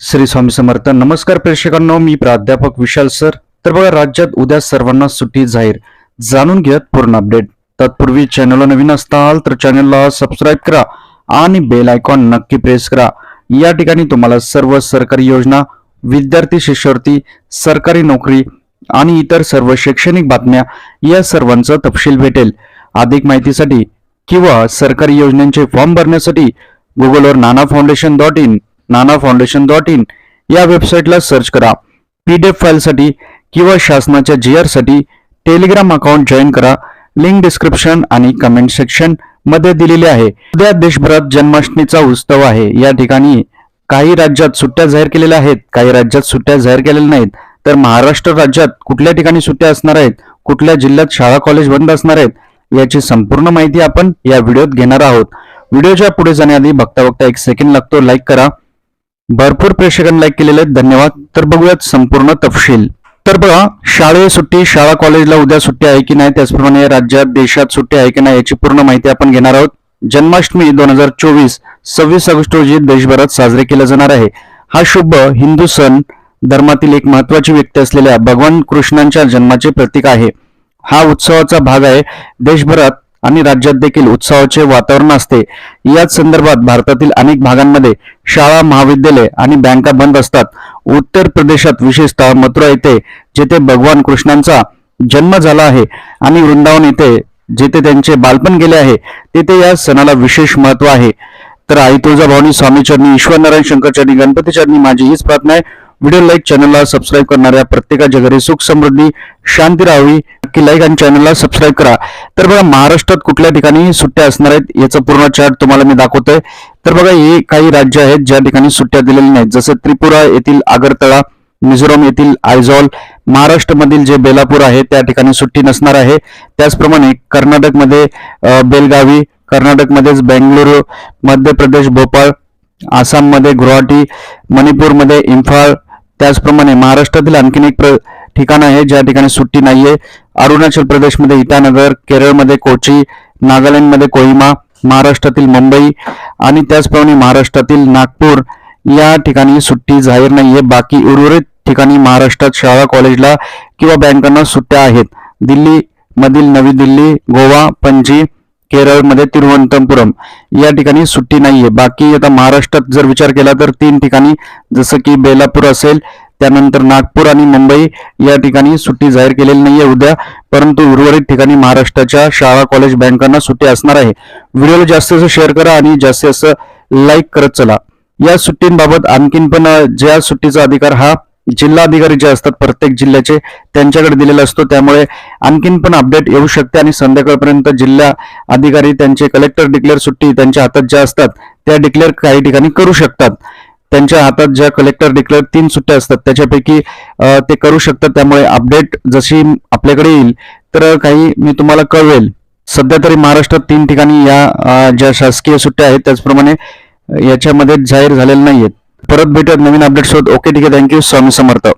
श्री स्वामी समर्थ. नमस्कार प्रेक्षकांनो मी प्राध्यापक विशाल सर. तर बघा राज्यात उद्या सर्वांना सुट्टी जाहीर. जाणून घेत पूर्ण अपडेट. तत्पूर्वी चॅनलला नवीन असताल तर चॅनलला सबस्क्राईब करा आणि बेल आयकॉन नक्की प्रेस करा. या ठिकाणी तुम्हाला सर्व सरकारी योजना विद्यार्थी शिष्यवृत्ती सरकारी नोकरी आणि इतर सर्व शैक्षणिक बातम्या या सर्वांचा तपशील भेटेल. अधिक माहितीसाठी किंवा सरकारी योजनांचे फॉर्म भरण्यासाठी गुगलवर Nana foundation dot in Nana foundation dot in या वेबसाईटला सर्च करा. पीडीएफ फाईलसाठी किंवा शासनाच्या जी आरसाठी टेलिग्राम अकाउंट जॉईन करा. लिंक डिस्क्रिप्शन आणि कमेंट सेक्शनमध्ये दिलेले आहे. उद्या देशभरात जन्माष्टमीचा उत्सव आहे. या ठिकाणी काही राज्यात सुट्ट्या जाहीर केलेल्या आहेत. काही राज्यात सुट्ट्या जाहीर केलेल्या नाहीत. तर महाराष्ट्र राज्यात कुठल्या ठिकाणी सुट्ट्या असणार आहेत? कुठल्या जिल्ह्यात शाळा कॉलेज बंद असणार आहेत? याची संपूर्ण माहिती आपण या व्हिडिओत घेणार आहोत. व्हिडिओच्या पुढे जाण्याआधी बघता बघता एक सेकंड लागतो. लाईक करा. भरपूर प्रेक्षकांनी लाईक केलेले आहेत. धन्यवाद. तर बघूयात संपूर्ण तपशील. तर बघा शाळे सुट्टी शाळा कॉलेजला उद्या सुट्टी आहे की नाही त्याचप्रमाणे राज्यात देशात सुट्टी आहे की नाही याची पूर्ण माहिती आपण घेणार आहोत. जन्माष्टमी दोन हजार चोवीस सव्वीस ऑगस्ट रोजी देशभरात साजरे केला जाणार आहे. हा शुभ हिंदू सण धर्मातील एक महत्वाची व्यक्ती असलेल्या भगवान कृष्णांच्या जन्माचे प्रतीक आहे. हा उत्सवाचा भाग आहे. देशभरात आणि राज्यात देखील उत्सवाचे वातावरण असते. याच संदर्भात भारतातील अनेक भागांमध्ये शाळा महाविद्यालय आणि बँका बंद असतात. उत्तर प्रदेशात विशेषतः मथुरा येथे जेथे भगवान कृष्णांचा जन्म झाला आहे आणि वृंदावन येथे जेथे त्यांचे बालपण गेले आहे तेथे या सणाला विशेष महत्त्व आहे. तर आई तुळजाभवानी स्वामी चरणी ईश्वरनारायण शंकर चरणी गणपती चरणी माझी हीच प्रार्थना आहे. व्हिडिओ लाईक चॅनलला सबस्क्राईब करणाऱ्या प्रत्येकाच्या घरी सुख समृद्धी शांती राहावी नक्की लाईक आणि चॅनलला सबस्क्राईब करा. तर बघा महाराष्ट्रात कुठल्या ठिकाणी सुट्ट्या असणार आहेत याचा पूर्ण चार्ट तुम्हाला मी दाखवतोय. तर बघा हे काही राज्य आहेत ज्या ठिकाणी सुट्ट्या दिलेल्या नाहीत. जसं त्रिपुरा येथील आगरतळा मिझोराम येथील आयझॉल महाराष्ट्रामधील जे बेलापूर आहे त्या ठिकाणी सुट्टी नसणार आहे. त्याचप्रमाणे कर्नाटकमध्ये बेलगावी कर्नाटकमध्येच बेंगळुरू मध्य प्रदेश भोपाळ आसाममध्ये गुवाहाटी मणिपूरमध्ये इम्फाळ त्याचप्रमाणे महाराष्ट्रातील आणखीन एक प्र ठिकाण आहे ज्या ठिकाणी सुट्टी नाहीये. अरुणाचल प्रदेशमध्ये इटानगर केरळमध्ये कोची नागालँडमध्ये कोहिमा महाराष्ट्रातील मुंबई आणि त्याचप्रमाणे महाराष्ट्रातील नागपूर या ठिकाणी सुट्टी जाहीर नाहीये. बाकी उर्वरित ठिकाणी महाराष्ट्रात शाळा कॉलेजला किंवा बँकांना सुट्ट्या आहेत. दिल्ली मधील नवी दिल्ली गोवा पणजी केरळमध्ये तिरुवनंतपुरम या ठिकाणी सुट्टी नाहीये. बाकी आता महाराष्ट्रात जर विचार केला तर तीन ठिकाणी जसं की बेलापूर असेल त्यानंतर नागपूर आणि मुंबई या ठिकाणी सुट्टी जाहीर केलेली नाहीये उद्या. परंतु उर्वरित ठिकाणी महाराष्ट्राच्या शाळा कॉलेज बँकांना सुट्टी असणार आहे. व्हिडिओला जास्त जास्त शेअर करा आणि जास्तीत जास्त लाईक करत चला. या सुट्टींबाबत आणखीन पण ज्या सुट्टीचा अधिकार हा जिल्हाधिकारी जे असतात प्रत्येक जिल्ह्याचे त्यांच्याकडे दिलेला असतो. त्यामुळे आणखीन पण अपडेट येऊ शकते आणि संध्याकाळपर्यंत जिल्हा अधिकारी त्यांचे कलेक्टर डिक्लेअर सुट्टी त्यांच्या हातात ज्या असतात त्या डिक्लेअर काही ठिकाणी करू शकतात. त्यांच्या हातात ज्या कलेक्टर डिक्लेअर तीन सुट्ट्या असतात त्याच्यापैकी ते करू शकतात. त्यामुळे अपडेट जशी आपल्याकडे येईल तर काही मी तुम्हाला कळवेल. सध्या तरी महाराष्ट्रात तीन ठिकाणी या ज्या शासकीय सुट्ट्या आहेत त्याचप्रमाणे याच्यामध्ये जाहीर झालेल्या आहेत परत भेटत नवीन अपडेट शोध ओके ठीक आहे. Thank you Swami Samarth.